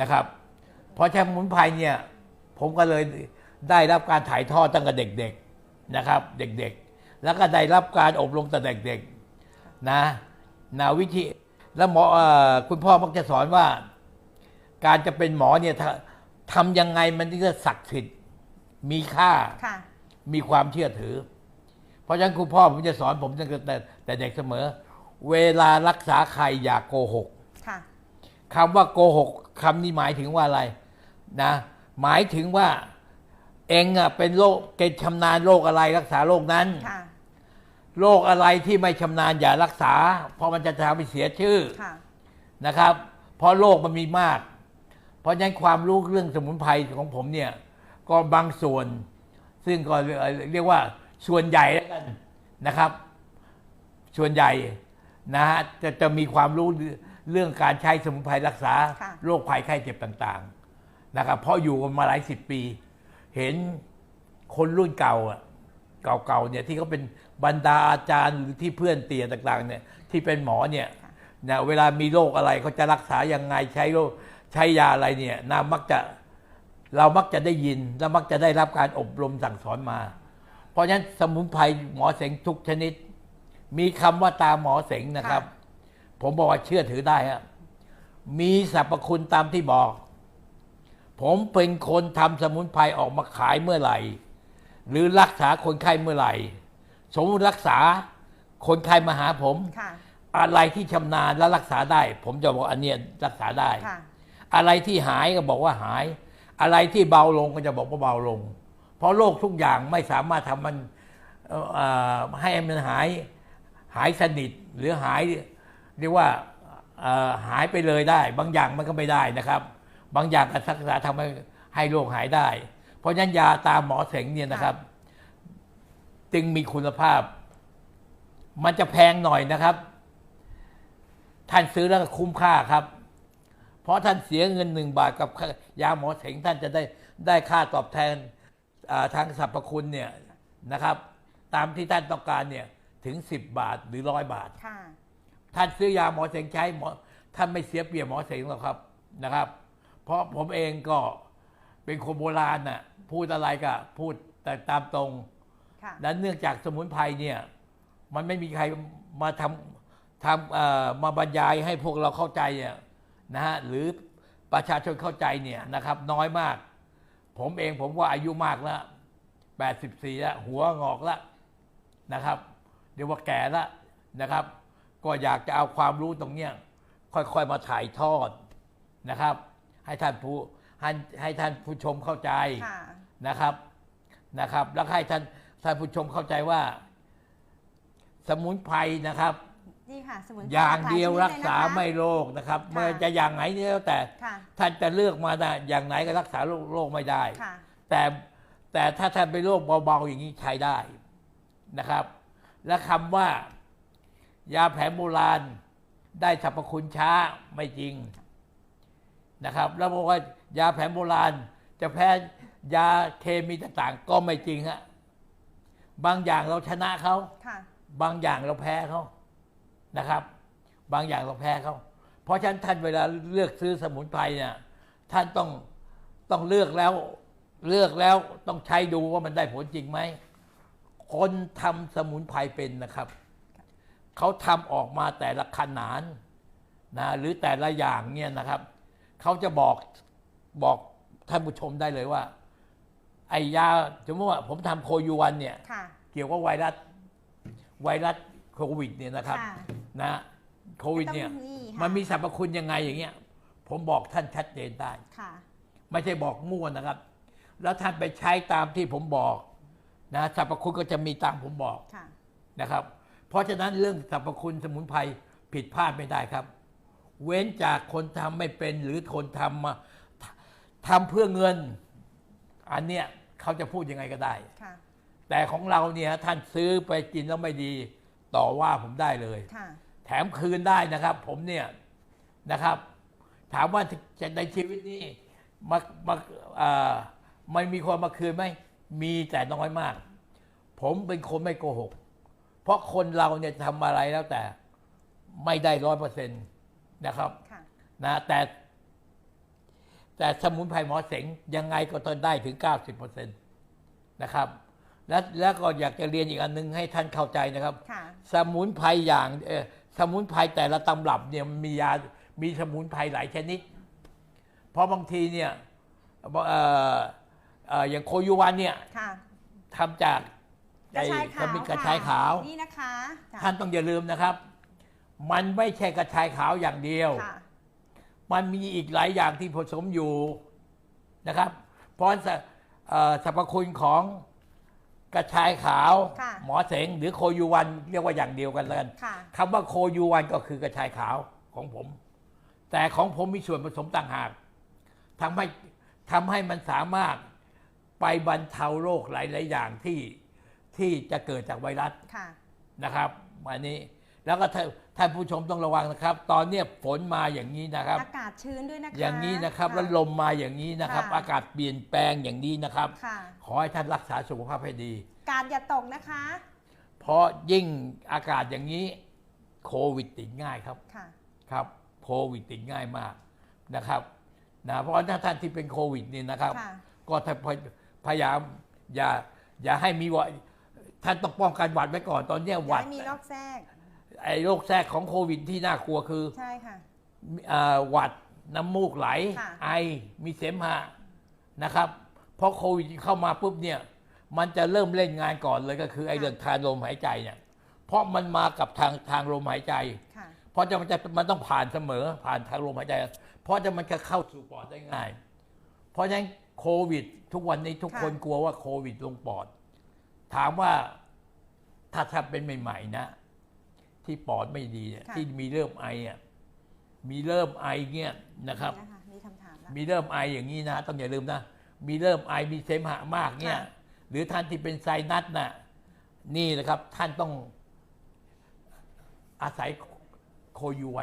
นะครับเพราะใช้สมุนไพรเนี่ยผมก็เลยได้รับการถ่ายทอดตั้งแต่เด็กๆนะครับ เด็กๆ แล้วก็ได้รับการอบรมแต่เด็กๆนะนาวิธีแล้วหมอเอ่อคุณพ่อมักจะสอนว่า การจะเป็นหมอเนี่ยถ้าทำยังไงมันถึงจะศักดิ์สิทธิ์มีค่าค่ะมีความเชื่อถือ เพราะฉะนั้นคุณพ่อผมจะสอนผมตั้งแต่แต่เด็กเสมอ เวลารักษาใครอย่าโกหก ค่ะคำว่าโกหกคำนี้หมายถึงว่าอะไรนะหมายถึงว่าเองอะเป็นโรคเกณฑ์ชำนาญโรคอะไรรักษาโรคนั้นค่ะโรคอะไรที่ไม่ชำนาญอย่ารักษา เพราะมันจะทำให้เสียชื่อค่ะนะครับ เพราะโรคมันมีมาก เพราะฉะนั้นความรู้เรื่องสมุนไพรของผมเนี่ย ก็บางส่วน ซึ่งก็เรียกว่าส่วนใหญ่แล้วกันนะครับ ส่วนใหญ่นะฮะจะจะมีความรู้ เรื่องการใช้สมุนไพรรักษาค่ะโรคภัยไข้เจ็บต่างๆนะครับเพราะอยู่กันมาหลายสิบปี เห็นคนรุ่นเก่าอะเก่าๆเนี่ยที่เขาเป็นบรรดาอาจารย์หรือที่เพื่อนเตี่ยต่างๆเนี่ยที่เป็นหมอเนี่ยนะเวลามีโรคอะไรเขาจะรักษายังไงใช้โรคใช้ยาอะไรเนี่ยนามักจะเรามักจะได้ยิน และมักจะได้รับการอบรมสั่งสอนมา เพราะฉะนั้นสมุนไพรหมอเสงทุกชนิด มีคำว่าตาหมอเสงนะครับ ผมบอกว่าเชื่อถือได้ฮะมีสรรพคุณตามที่บอก ผมเป็นคนทำสมุนไพรออกมาขายเมื่อไหร่ หรือรักษาคนไข้เมื่อไหร่ สมมติรักษาคนไข้มาหาผมค่ะอะไรที่ชำนาญและรักษาได้ ผมจะบอกอันเนี้ยรักษาได้ค่ะอะไรที่หายก็บอกว่าหาย อะไรที่เบาลงก็จะบอกว่าเบาลง เพราะโรคทุกอย่างไม่สามารถทำมันเอ่อเอ่อให้มันหายหายสนิทหรือหาย เรียกว่าหายไปเลยได้ บางอย่างมันก็ไม่ได้นะครับ บางอย่างการรักษาทำให้ให้โรคหายได้ เพราะฉะนั้นยาตามหมอเสงเนี่ยนะครับ จึงมีคุณภาพ มันจะแพงหน่อยนะครับ ท่านซื้อแล้วคุ้มค่าครับ เพราะท่านเสียเงินหนึ่งบาทกับยาหมอเสงท่านจะได้ได้ค่าตอบแทนทางสรรพคุณเนี่ยนะครับ ตามที่ท่านต้องการเนี่ยถึง 10 บาทหรือร้อยบาทค่ะ ท่านซื้อยาหมอเสงใช้หมอท่านไม่เสียเปรียบหมอเสงหรอกครับนะครับ เพราะผมเองก็เป็นคนโบราณน่ะพูดอะไรก็พูดแต่ตามตรงค่ะและเนื่องจากสมุนไพรเนี่ย มันไม่มีใครมาทำทำเอ่อมาบรรยายให้พวกเราเข้าใจเนี่ยนะฮะหรือประชาชนเข้าใจเนี่ยนะครับ น้อยมาก ผมเองผมว่าอายุมากแล้วแปดสิบสี่แล้วหัวงอกแล้วนะครับ เดี๋ยวว่าแก่แล้วนะครับ ก็อยากจะเอาความรู้ตรงเนี้ยค่อยๆมาถ่ายทอดนะครับ ให้ท่านผู้ให้ให้ท่านผู้ชมเข้าใจค่ะนะครับนะครับ แล้วให้ท่านท่านผู้ชมเข้าใจว่า สมุนไพรนะครับนี่ค่ะสมุนไพรอย่างเดียวหลรักชนิษาเลยนะคะไม่โรคนะครับค่ะเมื่อจะอย่างไหนเนี่ยแล้วแต่ค่ะท่านจะเลือกมาได้อย่างไหนก็รักษาโรคโรคไม่ได้ค่ะแต่แต่ถ้าท่านเป็นโรคเบาๆอย่างนี้ใช้ได้นะครับ และคำว่า ยาแผนโบราณได้สรรพคุณช้าไม่จริงนะครับ แล้วบอกว่ายาแผนโบราณ จะแพ้ยาเคมีต่างๆ ก็ไม่จริงฮะบางอย่างเราชนะเขาค่ะบางอย่างเราแพ้เขานะครับ บางอย่างเราแพ้เขาเพราะฉะนั้นท่านเวลาเลือกซื้อสมุนไพรเนี่ยท่านต้องต้องเลือกแล้วเลือกแล้วต้องใช้ดูว่ามันได้ผลจริงไหมคนทำสมุนไพรเป็นนะครับ เขาทำออกมาแต่ละขนานนะหรือแต่ละอย่างเนี่ยนะครับ เขาจะบอกบอกท่านผู้ชมได้เลยว่า ไอ้ยาสมมติว่าผมทำโคยูวันเนี่ยค่ะเกี่ยวกับไวรัสไวรัสโควิดเนี่ยนะครับค่ะนะโควิดเนี่ยต้องนี่ค่ะมันมีสรรพคุณยังไงอย่างเงี้ย ผมบอกท่านชัดเจนได้ค่ะไม่ใช่บอกมั่วนะครับ แล้วท่านไปใช้ตามที่ผมบอกนะสรรพคุณก็จะมีตามผมบอกค่ะนะครับ เพราะฉะนั้นเรื่องสรรพคุณสมุนไพรผิดพลาดไม่ได้ครับ เว้นจากคนทำไม่เป็นหรือคนทำมาทำเพื่อเงิน อันเนี้ยเขาจะพูดยังไงก็ได้ค่ะแต่ของเราเนี่ยท่านซื้อไปกินแล้วไม่ดีต่อว่าผมได้เลยค่ะแถมคืนได้นะครับ ผมเนี่ยนะครับ ถามว่าจะในชีวิตนี้มามาเอ่อไม่มีคนมาคืนไหม มีแต่น้อยมาก ผมเป็นคนไม่โกหก เพราะคนเราเนี่ยทำอะไรแล้วแต่ไม่ได้ร้อยเปอร์เซ็นต์นะครับค่ะนะแต่แต่สมุนไพรหมอเสงยังไงก็ต้องได้ถึง 90%นะครับ และแล้วก็อยากจะเรียนอีกอันนึงให้ท่านเข้าใจนะครับ ค่ะ สมุนไพรอย่างเออสมุนไพรแต่ละตำรับเนี่ยมันมียา มีสมุนไพรหลายชนิด เพราะบางทีเนี่ยเอ่อเอ่ออย่างโคยูวันเนี่ยค่ะ ทำจาก กระชายขาวทำเป็นกระชายขาวค่ะนี่นะคะจ้ะท่านต้องอย่าลืมนะครับ มันไม่ใช่กระชายขาวอย่างเดียวค่ะมันมีอีกหลายอย่างที่ผสมอยู่นะครับเพราะสเอ่อสรรพคุณของกระชายขาวค่ะหมอเสงหรือโคยูวันเรียกว่าอย่างเดียวกันแล้วกันค่ะคำว่าโคยูวันก็คือกระชายขาวของผม แต่ของผมมีส่วนผสมต่างหากทำให้ทำให้มันสามารถไปบรรเทาโรคหลาย ๆ อย่างที่ ที่จะเกิดจากไวรัสค่ะ นะครับอันนี้แล้วก็ท่านท่านผู้ชมต้องระวังนะครับ ตอนเนี้ยฝนมาอย่างนี้นะครับ อากาศชื้นด้วยนะคะ อย่างนี้นะครับแล้วลมมาอย่างนี้นะครับ ค่ะ อากาศเปลี่ยนแปลงอย่างนี้นะครับ ค่ะ ขอให้ท่านรักษาสุขภาพให้ดี การอย่าตกนะคะ เพราะยิ่งอากาศอย่างนี้โควิดติดง่ายครับ ค่ะ ครับโควิดติดง่ายมากนะครับนะเพราะถ้าท่านที่เป็นโควิดนี่นะครับ ค่ะ ก็ท่านพยายามอย่าอย่าให้มีหวัด ท่านต้องป้องกันหวัดไว้ก่อนตอนเนี้ยหอย่าวัดให้มีลอกแทรก ไอ้โรคแทรกของโควิดที่น่ากลัวคือใช่ค่ะอ่าหวัดน้ำมูกไหล ค่ะ ไอมีเสมหะนะครับ เพราะโควิดเข้ามาปุ๊บเนี่ยมันจะเริ่มเล่นงานก่อนเลยก็คือไอ้เรื่องทางลมหายใจเนี่ยเพราะมันมากับทางทางลมหายใจ ค่ะ เพราะจะมันจะมันต้องผ่านเสมอผ่านทางลมหายใจ เพราะจะมันจะเข้าสู่ปอดได้ง่าย เพราะฉะนั้นโควิด ทุกวันนี้ทุกค่ะคนกลัวว่าโควิดลงปอด ถามว่าถ้าถ้าเป็นใหม่ๆนะ ที่ปอดไม่ดีเนี่ยที่มีเริ่มไออะมีเริ่มไอเงี้ยนะครับนี่นะคะนี่คำถามแล้ว มีเริ่มไออย่างนี้นะต้องอย่าลืมนะมีเริ่มไอมีเสมหะมากเนี่ย ค่ะ หรือท่านที่เป็นไซนัสน่ะนี่นะครับท่านต้องอาศัยโคยูไว